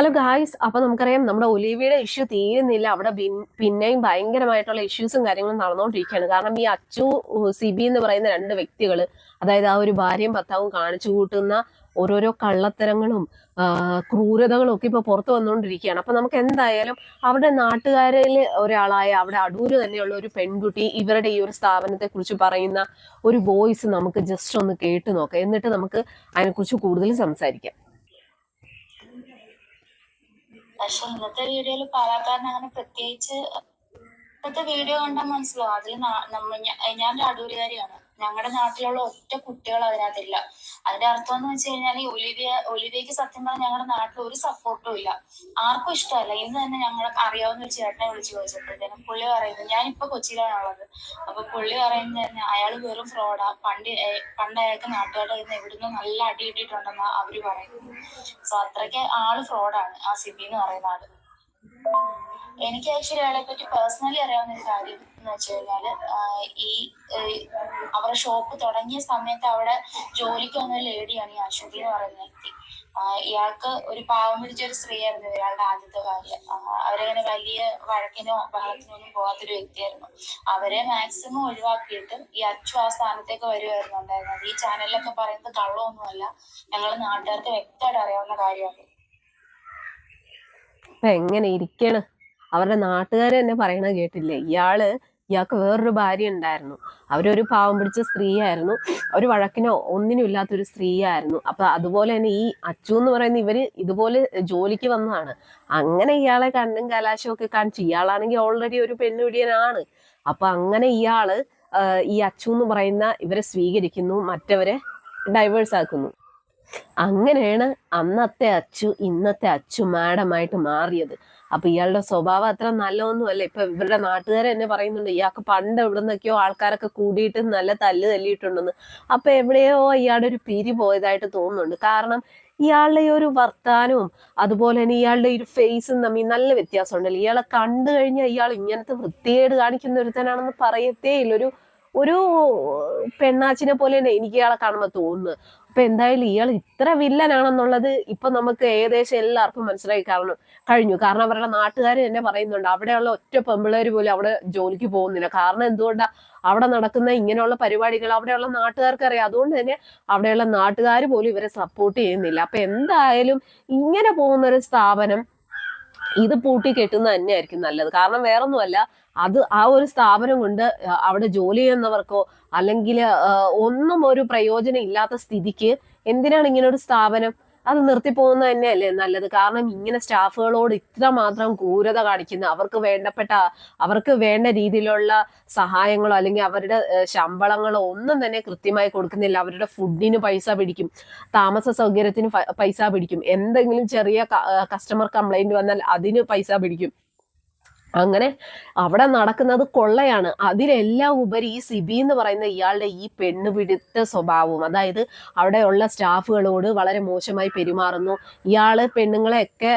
Hello guys അപ്പൊ നമുക്കറിയാം നമ്മുടെ ഒലിവിയുടെ ഇഷ്യൂ തീരുന്നില്ല. അവിടെ പിന്നെയും ഭയങ്കരമായിട്ടുള്ള ഇഷ്യൂസും കാര്യങ്ങളും നടന്നുകൊണ്ടിരിക്കുകയാണ്. കാരണം ഈ അച്ചു സിബി എന്ന് പറയുന്ന രണ്ട് വ്യക്തികൾ അതായത് ആ ഒരു ഭാര്യയും ഭർത്താവും കാണിച്ചു കൂട്ടുന്ന ഓരോരോ കള്ളത്തരങ്ങളും ക്രൂരതകളും ഒക്കെ ഇപ്പൊ പുറത്തു വന്നുകൊണ്ടിരിക്കുകയാണ്. അപ്പൊ നമുക്ക് എന്തായാലും അവിടെ നാട്ടുകാരിൽ ഒരാളായ അവിടെ അടൂര് തന്നെയുള്ള ഒരു പെൺകുട്ടി ഇവരുടെ ഈ ഒരു സ്ഥാപനത്തെ കുറിച്ച് പറയുന്ന ഒരു വോയിസ് നമുക്ക് ജസ്റ്റ് ഒന്ന് കേട്ടു നോക്കാം. എന്നിട്ട് നമുക്ക് അതിനെക്കുറിച്ച് കൂടുതൽ സംസാരിക്കാം. പക്ഷെ ഇന്നത്തെ വീഡിയോയിൽ പാലാക്കാരൻ അങ്ങനെ പ്രത്യേകിച്ച് ഇപ്പോഴത്തെ വീഡിയോ കണ്ടാൽ മനസ്സിലാവും. അതിൽ ഞാൻ അടൂരുകാരിയാണ്. ഞങ്ങളുടെ നാട്ടിലുള്ള ഒറ്റ കുട്ടികൾ അതിനകത്തില്ല. അതിന്റെ അർത്ഥം എന്ന് വെച്ച് കഴിഞ്ഞാൽ ഈ ഒലിവിയ ഒലിവിയക്ക് സത്യം പറഞ്ഞാൽ ഞങ്ങളുടെ നാട്ടിൽ ഒരു സപ്പോർട്ടും ഇല്ല. ആർക്കും ഇഷ്ടമല്ല. ഇന്ന് തന്നെ ഞങ്ങൾ അറിയാവുന്ന ഒരു ചേട്ടനെ വിളിച്ചു ചോദിച്ചപ്പോഴത്തേനും പുള്ളി പറയുന്നത്. ഞാനിപ്പോ കൊച്ചിയിലാണുള്ളത്. അപ്പൊ പുള്ളി പറയുന്നത് അയാൾ വെറും ഫ്രോഡാ പണ്ട് പണ്ട് അയാൾക്ക് നാട്ടുകാരുടെ നിന്ന് എവിടുന്ന് നല്ല അടി കിട്ടിയിട്ടുണ്ടെന്നാ അവർ പറയുന്നത്. സോ അത്രയ്ക്ക് ആൾ ഫ്രോഡാണ് ആ സിബി എന്ന് പറയുന്ന ആൾ. എനിക്ക് ആക്ച്വലി അയാളെ പറ്റി പേഴ്സണലി അറിയാവുന്ന ഒരു കാര്യം എന്ന് വെച്ച് കഴിഞ്ഞാൽ ഈ അവരുടെ ഷോപ്പ് തുടങ്ങിയ സമയത്ത് അവിടെ ജോലിക്ക് വന്ന ലേഡിയാണ് ഈ അശ്വതി എന്ന് പറയുന്ന വ്യക്തി. ഇയാൾക്ക് ഒരു പാവം പിടിച്ച ഒരു സ്ത്രീയായിരുന്നു ഇയാളുടെ ആദ്യത്തെ ഭാര്യ. അവരങ്ങനെ വലിയ വഴക്കിനോ ബഹളത്തിനോ ഒന്നും പോകാത്തൊരു വ്യക്തിയായിരുന്നു. അവരെ മാക്സിമം ഒഴിവാക്കിയിട്ട് ഈ അച്ചു ആ സ്ഥാനത്തേക്ക് വരുമായിരുന്നു ഉണ്ടായിരുന്നത്. ഈ ചാനലിലൊക്കെ പറയുന്നത് കള്ളമൊന്നുമല്ല ഞങ്ങൾ നാട്ടുകാർക്ക് വ്യക്തമായിട്ട് അറിയാവുന്ന കാര്യമാണ്. ഇപ്പൊ എങ്ങനെ ഇരിക്കണ്? അവരുടെ നാട്ടുകാർ തന്നെ പറയണ കേട്ടില്ലേ? ഇയാൾ ഇയാൾക്ക് വേറൊരു ഭാര്യ ഉണ്ടായിരുന്നു. അവരൊരു പാവം പിടിച്ച സ്ത്രീയായിരുന്നു. ഒരു വഴക്കിനോ ഒന്നിനും ഇല്ലാത്തൊരു സ്ത്രീയായിരുന്നു. അപ്പൊ അതുപോലെ തന്നെ ഈ അച്ചു എന്ന് പറയുന്ന ഇവർ ഇതുപോലെ ജോലിക്ക് വന്നതാണ്. അങ്ങനെ ഇയാളെ കണ്ണും കലാശവും ഒക്കെ കാണിച്ചു. ഇയാളാണെങ്കിൽ ഓൾറെഡി ഒരു പെണ്ണുപിടിയനാണ്. അപ്പൊ അങ്ങനെ ഇയാൾ ഈ അച്ചു എന്ന് പറയുന്ന ഇവരെ സ്വീകരിക്കുന്നു. മറ്റവരെ ഡൈവേഴ്സ് ആക്കുന്നു. അങ്ങനെയാണ് അന്നത്തെ അച്ചു ഇന്നത്തെ അച്ചു മാഡമായിട്ട് മാറിയത്. അപ്പൊ ഇയാളുടെ സ്വഭാവം അത്ര നല്ലതൊന്നുമല്ല. ഇപ്പൊ ഇവരുടെ നാട്ടുകാർ എന്നെ പറയുന്നുണ്ട് ഇയാൾക്ക് പണ്ട് എവിടെ നിന്നൊക്കെയോ ആൾക്കാരൊക്കെ കൂടിയിട്ട് നല്ല തല്ല് തല്ലിയിട്ടുണ്ടെന്ന്. അപ്പൊ എവിടെയോ ഇയാളുടെ ഒരു പിരി പോയതായിട്ട് തോന്നുന്നുണ്ട്. കാരണം ഇയാളുടെ ഈ ഒരു വർത്താനവും അതുപോലെ തന്നെ ഇയാളുടെ ഒരു ഫേസും തമ്മിൽ നല്ല വ്യത്യാസമുണ്ടല്ലോ. ഇയാളെ കണ്ടു കഴിഞ്ഞാൽ ഇയാൾ ഇങ്ങനത്തെ വൃത്തികേട് കാണിക്കുന്ന ഒരുത്തനാണെന്ന് പറയത്തേ ഇല്ല ഒരു പെണ്ണാച്ചിനെ പോലെ തന്നെ എനിക്ക് ഇയാളെ കാണുമ്പോൾ തോന്നുന്നു. അപ്പൊ എന്തായാലും ഇയാൾ ഇത്ര വില്ലനാണെന്നുള്ളത് ഇപ്പൊ നമുക്ക് ഏകദേശം എല്ലാവർക്കും മനസ്സിലായി കാരണം കഴിഞ്ഞു. കാരണം അവരുടെ നാട്ടുകാർ തന്നെ പറയുന്നുണ്ട് അവിടെയുള്ള ഒറ്റ പെമ്പിള്ളേര് പോലും അവിടെ ജോലിക്ക് പോകുന്നില്ല. കാരണം എന്തുകൊണ്ടാ അവിടെ നടക്കുന്ന ഇങ്ങനെയുള്ള പരിപാടികൾ അവിടെയുള്ള നാട്ടുകാർക്ക് അറിയാം അതുകൊണ്ട് തന്നെ അവിടെയുള്ള നാട്ടുകാർ പോലും ഇവരെ സപ്പോർട്ട് ചെയ്യുന്നില്ല. അപ്പൊ എന്തായാലും ഇങ്ങനെ പോകുന്ന ഒരു സ്ഥാപനം ഇത് പൂട്ടി കെട്ടുന്നത് തന്നെയായിരിക്കും നല്ലത്. കാരണം വേറൊന്നുമല്ല അത് ആ ഒരു സ്ഥാപനം കൊണ്ട് അവിടെ ജോലി ചെയ്യുന്നവർക്കോ അല്ലെങ്കിൽ ഒന്നും ഒരു പ്രയോജനം ഇല്ലാത്ത സ്ഥിതിക്ക് എന്തിനാണ് ഇങ്ങനെ ഒരു സ്ഥാപനം അത് നിർത്തി നിർത്തിപ്പോകുന്നത് തന്നെയല്ലേ നല്ലത്? കാരണം ഇങ്ങനെ സ്റ്റാഫുകളോട് ഇത്ര മാത്രം ക്രൂരത കാണിക്കുന്ന അവർക്ക് വേണ്ടപ്പെട്ട അവർക്ക് വേണ്ട രീതിയിലുള്ള സഹായങ്ങളോ അല്ലെങ്കിൽ അവരുടെ ശമ്പളങ്ങളോ ഒന്നും തന്നെ കൃത്യമായി കൊടുക്കുന്നില്ല. അവരുടെ ഫുഡിന് പൈസ പിടിക്കും. താമസ സൗകര്യത്തിന് പൈസ പിടിക്കും. എന്തെങ്കിലും ചെറിയ കസ്റ്റമർ കംപ്ലൈന്റ് വന്നാൽ അതിന് പൈസ പിടിക്കും. അങ്ങനെ അവിടെ നടക്കുന്നത് കൊള്ളയാണ്. അതിലെല്ലാം ഉപരി ഈ സിബി എന്ന് പറയുന്ന ഇയാളുടെ ഈ പെണ്ണുപിടുത്ത സ്വഭാവവും അതായത് അവിടെയുള്ള സ്റ്റാഫുകളോട് വളരെ മോശമായി പെരുമാറുന്നു. ഇയാൾ പെണ്ണുങ്ങളെയൊക്കെ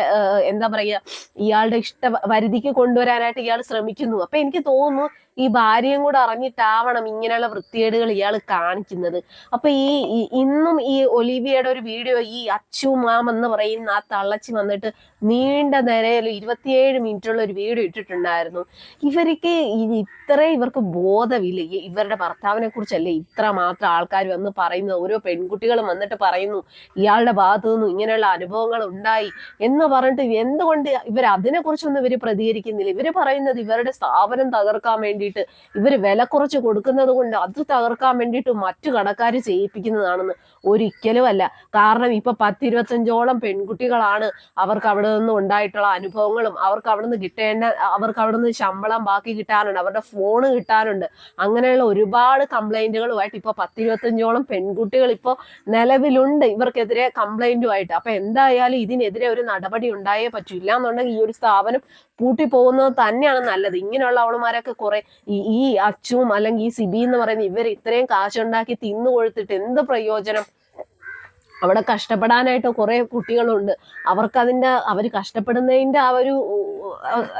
എന്താ പറയുക ഇയാളുടെ ഇഷ്ട വരുതിക്ക് കൊണ്ടുവരാനായിട്ട് ഇയാൾ ശ്രമിക്കുന്നു. അപ്പൊ എനിക്ക് തോന്നുന്നു ഈ ഭാര്യയും കൂടെ അറിഞ്ഞിട്ടാവണം ഇങ്ങനെയുള്ള വൃത്തികേടുകൾ ഇയാൾ കാണിക്കുന്നത്. അപ്പൊ ഈ ഇന്നും ഈ ഒലിവിയയുടെ ഒരു വീഡിയോ ഈ അച്ചു മാം എന്ന് പറയുന്ന ആ തള്ളച്ചി വന്നിട്ട് നീണ്ട നിരയിൽ ഇരുപത്തിയേഴ് മിനിറ്റുള്ള ഒരു വീഡിയോ ഇട്ടിട്ടുണ്ടായിരുന്നു. ഇവർക്ക് ഇത്ര ഇവർക്ക് ബോധമില്ല. ഇവരുടെ ഭർത്താവിനെ കുറിച്ചല്ലേ ഇത്ര മാത്രം ആൾക്കാർ വന്ന് പറയുന്നത്. ഓരോ പെൺകുട്ടികളും വന്നിട്ട് പറയുന്നു ഇയാളുടെ ഭാഗത്തു നിന്നും ഇങ്ങനെയുള്ള അനുഭവങ്ങൾ ഉണ്ടായി എന്ന് പറഞ്ഞിട്ട് എന്തുകൊണ്ട് ഇവർ അതിനെ കുറിച്ചൊന്നും ഇവർ പ്രതികരിക്കുന്നില്ല. ഇവർ പറയുന്നത് ഇവരുടെ സ്ഥാപനം തകർക്കാൻ വേണ്ടിയിട്ട് ഇവർ വില കുറച്ച് കൊടുക്കുന്നത് കൊണ്ട് അത് തകർക്കാൻ വേണ്ടിയിട്ട് മറ്റു കടക്കാർ ചെയ്യിപ്പിക്കുന്നതാണെന്ന് ഒരിക്കലും അല്ല. കാരണം ഇപ്പൊ പത്തിരുപത്തഞ്ചോളം പെൺകുട്ടികളാണ് അവർക്ക് അവിടെ നിന്ന് ഉണ്ടായിട്ടുള്ള അനുഭവങ്ങളും അവർക്ക് അവിടെ നിന്ന് കിട്ടേണ്ട അവർക്ക് അവിടെ നിന്ന് ശമ്പളം ബാക്കി കിട്ടാനുണ്ട് അവരുടെ ഫോണ് കിട്ടാനുണ്ട്. അങ്ങനെയുള്ള ഒരുപാട് കംപ്ലൈന്റുകളുമായിട്ട് ഇപ്പൊ പത്തിരുപത്തഞ്ചോളം പെൺകുട്ടികൾ ഇപ്പോൾ നിലവിലുണ്ട് ഇവർക്കെതിരെ കംപ്ലൈന്റുമായിട്ട്. അപ്പൊ എന്തായാലും ഇതിനെതിരെ ഒരു നടപടി ഉണ്ടായേ പറ്റൂ. ഇല്ലാന്നുണ്ടെങ്കിൽ ഈ ഒരു സ്ഥാപനം പൂട്ടി പോകുന്നത് തന്നെയാണ് നല്ലത്. ഇങ്ങനെയുള്ള അവളുമാരൊക്കെ കുറെ ഈ ഈ അച്ചും അല്ലെങ്കിൽ ഈ സിബി എന്ന് പറയുന്ന ഇവർ ഇത്രയും കാശുണ്ടാക്കി തിന്നു കൊഴുത്തിട്ട് എന്ത് പ്രയോജനം? അവിടെ കഷ്ടപ്പെടാനായിട്ട് കുറെ കുട്ടികളുണ്ട്. അവർക്ക് അതിന്റെ അവർ കഷ്ടപ്പെടുന്നതിന്റെ ആ ഒരു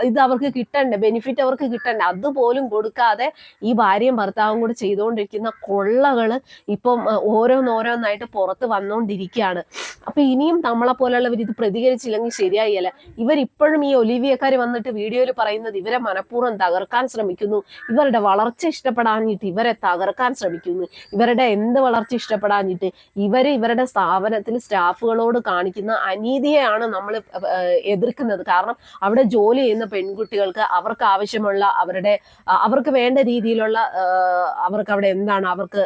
ഇത് അവർക്ക് കിട്ടണ്ടേ ബെനിഫിറ്റ് അവർക്ക് കിട്ടണ്ടേ അതുപോലും കൊടുക്കാതെ ഈ ഭാര്യയും ഭർത്താവും കൂടെ ചെയ്തുകൊണ്ടിരിക്കുന്ന കൊള്ളകൾ ഇപ്പം ഓരോന്നോരോന്നായിട്ട് പുറത്ത് വന്നുകൊണ്ടിരിക്കുകയാണ് അപ്പൊ ഇനിയും നമ്മളെ പോലുള്ളവർ ഇത് പ്രതികരിച്ചില്ലെങ്കിൽ ശരിയായില്ല. ഇവരിപ്പോഴും ഈ ഒലിവിയക്കാർ വന്നിട്ട് വീഡിയോയിൽ പറയുന്നത് ഇവരെ മനഃപൂർവം തകർക്കാൻ ശ്രമിക്കുന്നു. ഇവരുടെ വളർച്ച ഇഷ്ടപ്പെടാഞ്ഞിട്ട് ഇവരെ തകർക്കാൻ ശ്രമിക്കുന്നു. ഇവരുടെ എന്ത് വളർച്ച ഇഷ്ടപ്പെടാഞ്ഞിട്ട് ഇവർ ഇവരുടെ സ്ഥാപനത്തിൽ സ്റ്റാഫുകളോട് കാണിക്കുന്ന അനീതിയെയാണ് നമ്മൾ എതിർക്കുന്നത്. കാരണം അവിടെ ജോലി ചെയ്യുന്ന പെൺകുട്ടികൾക്ക് അവർക്ക് ആവശ്യമുള്ള അവരുടെ അവർക്ക് വേണ്ട രീതിയിലുള്ള അവർക്ക് അവിടെ എന്താണ് അവർക്ക്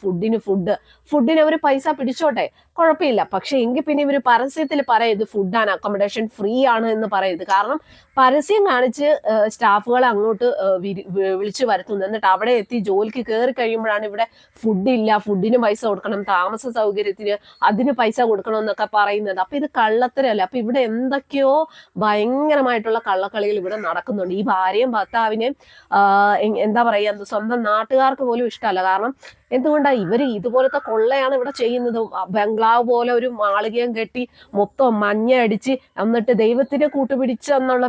ഫുഡിന് ഫുഡ് ഫുഡിന് അവർ പൈസ പിടിച്ചോട്ടെ. കുഴപ്പമില്ല. പക്ഷെ എങ്കിൽ പിന്നെ ഇവർ പരസ്യത്തിൽ പറയരുത്. ഫുഡ് ആൻഡ് അക്കോമഡേഷൻ ഫ്രീ ആണ് എന്ന് പറയരുത്. കാരണം പരസ്യം കാണിച്ച് സ്റ്റാഫുകളെ അങ്ങോട്ട് വിളിച്ചു വരുത്തുന്നു എന്നിട്ട് അവിടെ എത്തി ജോലിക്ക് കയറി കഴിയുമ്പോഴാണ് ഇവിടെ ഫുഡ് ഇല്ല. ഫുഡിന് പൈസ കൊടുക്കണം. താമസ സൗകര്യത്തിന് അതിന് പൈസ കൊടുക്കണം എന്നൊക്കെ പറയുന്നത്. അപ്പൊ ഇത് കള്ളത്തരല്ല? അപ്പൊ ഇവിടെ എന്തൊക്കെയോ ഭയങ്കരമായിട്ടുള്ള കള്ളക്കളികൾ ഇവിടെ നടക്കുന്നുണ്ട്. ഈ ഭാര്യയും ഭർത്താവിനെയും എന്താ പറയുക സ്വന്തം നാട്ടുകാർക്ക് പോലും ഇഷ്ടമല്ല. കാരണം എന്തുകൊണ്ടാ ഇവർ ഇതുപോലത്തെ കൊള്ളയാണ് ഇവിടെ ചെയ്യുന്നത്? ബംഗ്ലാവ് പോലെ ഒരു മാളികയും കെട്ടി മൊത്തം മഞ്ഞ അടിച്ച് എന്നിട്ട് ദൈവത്തിനെ കൂട്ടുപിടിച്ച് എന്നുള്ള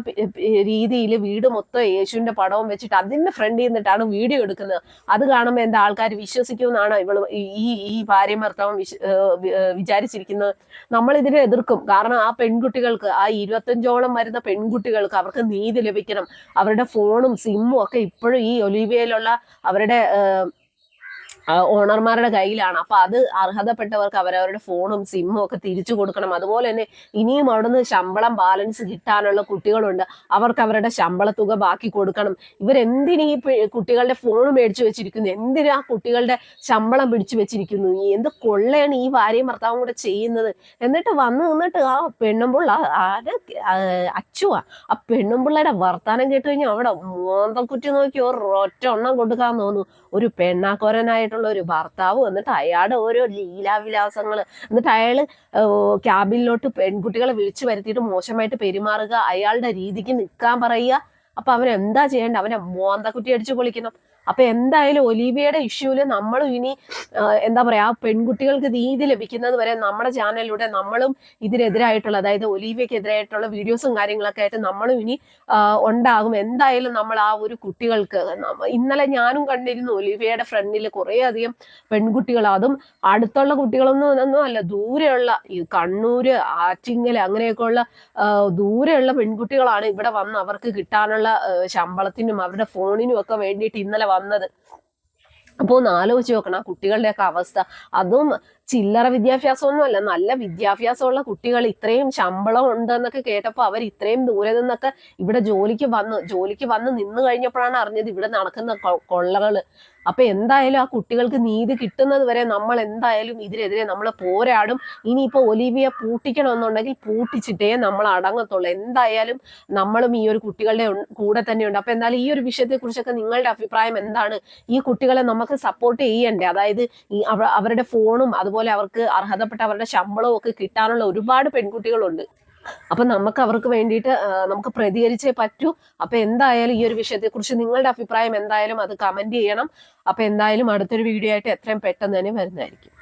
രീതിയിൽ വീട് മൊത്തം യേശുവിന്റെ പടവും വെച്ചിട്ട് അതിന്റെ ഫ്രണ്ടിൽ നിന്നിട്ടാണ് വീഡിയോ എടുക്കുന്നത്. അത് കാണുമ്പോൾ എന്താ ആൾക്കാർ വിശ്വസിക്കുമെന്നാണ് ഇവൾ ഈ- ഈ ഈ ഭാര്യ ഭർത്താവും വിശ്വ- ഏഹ് വി- ഏഹ് വിചാരിച്ചിരിക്കുന്നത്. നമ്മൾ ഇതിനെ എതിർക്കും. കാരണം ആ പെൺകുട്ടികൾക്ക് ആ ഇരുപത്തഞ്ചോളം വരുന്ന പെൺകുട്ടികൾക്ക് അവർക്ക് നീതി ലഭിക്കണം. അവരുടെ ഫോണും സിമ്മും ഒക്കെ ഇപ്പോഴും ഈ ഒലിവിയയിലുള്ള അവരുടെ ഓണർമാരുടെ കയ്യിലാണ്. അപ്പൊ അത് അർഹതപ്പെട്ടവർക്ക് അവരവരുടെ ഫോണും സിമ്മും ഒക്കെ തിരിച്ചു കൊടുക്കണം. അതുപോലെ തന്നെ ഇനിയും അവിടുന്ന് ശമ്പളം ബാലൻസ് കിട്ടാനുള്ള കുട്ടികളുണ്ട്. അവർക്ക് അവരുടെ ശമ്പള തുക ബാക്കി കൊടുക്കണം. ഇവരെന്തിനു കുട്ടികളുടെ ഫോൺ മേടിച്ചു വെച്ചിരിക്കുന്നു? എന്തിനാ കുട്ടികളുടെ ശമ്പളം പിടിച്ചു വെച്ചിരിക്കുന്നു? എന്ത് കൊള്ളയാണ് ഈ ഭാര്യയും ഭർത്താവും കൂടെ ചെയ്യുന്നത്? എന്നിട്ട് വന്ന് നിന്നിട്ട് ആ പെണ്ണുമ്പിള്ള ആര് അച്ചുവാ. ആ പെണ്ണുമ്പിള്ളയുടെ വർത്താനം കേട്ട് കഴിഞ്ഞാൽ അവിടെ മോന്തക്കുറ്റി നോക്കി ഒരു ഒറ്റ എണ്ണം കൊടുക്കാൻ തോന്നുന്നു. ഒരു പെണ്ണാക്കോരനായിട്ടുള്ള ഒരു ഭർത്താവ് വന്നിട്ട് അയാളുടെ ഓരോ ലീലാവിലാസങ്ങൾ എന്നിട്ട് അയാൾ ക്യാബിനിലോട്ട് പെൺകുട്ടികളെ വിളിച്ചു വരുത്തിയിട്ട് മോശമായിട്ട് പെരുമാറുക അയാളുടെ രീതിക്ക് നിൽക്കാൻ പറയുക. അപ്പൊ അവൻ എന്താ ചെയ്യേണ്ടത്? അവനെ മോന്തക്കുറ്റി അടിച്ചു പൊളിക്കണം. അപ്പൊ എന്തായാലും ഒലീവിയയുടെ ഇഷ്യൂൽ നമ്മളും ഇനി എന്താ പറയാ പെൺകുട്ടികൾക്ക് നീതി ലഭിക്കുന്നത് വരെ നമ്മുടെ ചാനലിലൂടെ നമ്മളും ഇതിനെതിരായിട്ടുള്ള അതായത് ഒലീവിയക്കെതിരായിട്ടുള്ള വീഡിയോസും കാര്യങ്ങളൊക്കെ ആയിട്ട് നമ്മളും ഇനി ഉണ്ടാകും. എന്തായാലും നമ്മൾ ആ ഒരു കുട്ടികൾക്ക് ഇന്നലെ ഞാനും കണ്ടിരുന്നു ഒലിവിയയുടെ ഫ്രണ്ടിൽ കുറേ അധികം പെൺകുട്ടികൾ അതും അടുത്തുള്ള കുട്ടികളൊന്നും ഒന്നും അല്ല ദൂരെയുള്ള ഈ കണ്ണൂര് ആറ്റിങ്ങൽ അങ്ങനെയൊക്കെയുള്ള ദൂരെയുള്ള പെൺകുട്ടികളാണ് ഇവിടെ വന്ന് അവർക്ക് കിട്ടാനുള്ള ശമ്പളത്തിനും അവരുടെ ഫോണിനും ഒക്കെ വേണ്ടിയിട്ട് ഇന്നലെ വന്നത്. അപ്പോൾ ഒന്ന് ആലോചിച്ച് നോക്കണം. കുട്ടികളുടെയൊക്കെ അവസ്ഥ. അതും ചില്ലറ വിദ്യാഭ്യാസമൊന്നും അല്ല നല്ല വിദ്യാഭ്യാസമുള്ള കുട്ടികൾ ഇത്രയും ശമ്പളം ഉണ്ട് എന്നൊക്കെ കേട്ടപ്പോൾ അവർ ഇത്രയും ദൂരെ നിന്നൊക്കെ ഇവിടെ ജോലിക്ക് വന്ന് ജോലിക്ക് വന്ന് നിന്ന് കഴിഞ്ഞപ്പോഴാണ് അറിഞ്ഞത് ഇവിടെ നടക്കുന്ന കൊള്ളകൾ. അപ്പൊ എന്തായാലും ആ കുട്ടികൾക്ക് നീതി കിട്ടുന്നത് വരെ നമ്മൾ എന്തായാലും ഇതിനെതിരെ നമ്മൾ പോരാടും. ഇനിയിപ്പോ ഒലിവിയെ പൂട്ടിക്കണമെന്നുണ്ടെങ്കിൽ പൂട്ടിച്ചിട്ടേ നമ്മൾ അടങ്ങത്തുള്ളൂ. എന്തായാലും നമ്മളും ഈ ഒരു കുട്ടികളുടെ കൂടെ തന്നെയുണ്ട്. അപ്പൊ എന്തായാലും ഈ ഒരു വിഷയത്തെ കുറിച്ചൊക്കെ നിങ്ങളുടെ അഭിപ്രായം എന്താണ്? ഈ കുട്ടികളെ നമുക്ക് സപ്പോർട്ട് ചെയ്യണ്ടേ? അതായത് ഈ അവരുടെ ഫോണും അതുപോലെ അവർക്ക് അർഹതപ്പെട്ട അവരുടെ ശമ്പളവും ഒക്കെ കിട്ടാനുള്ള ഒരുപാട് പെൺകുട്ടികളുണ്ട്. അപ്പൊ നമുക്ക് അവർക്ക് വേണ്ടിയിട്ട് നമുക്ക് പ്രതികരിച്ചേ പറ്റൂ. അപ്പൊ എന്തായാലും ഈ ഒരു വിഷയത്തെ കുറിച്ച് നിങ്ങളുടെ അഭിപ്രായം എന്തായാലും അത് കമന്റ് ചെയ്യണം. അപ്പൊ എന്തായാലും അടുത്തൊരു വീഡിയോ ആയിട്ട് എത്രയും പെട്ടെന്ന് തന്നെ വരുന്നതായിരിക്കും.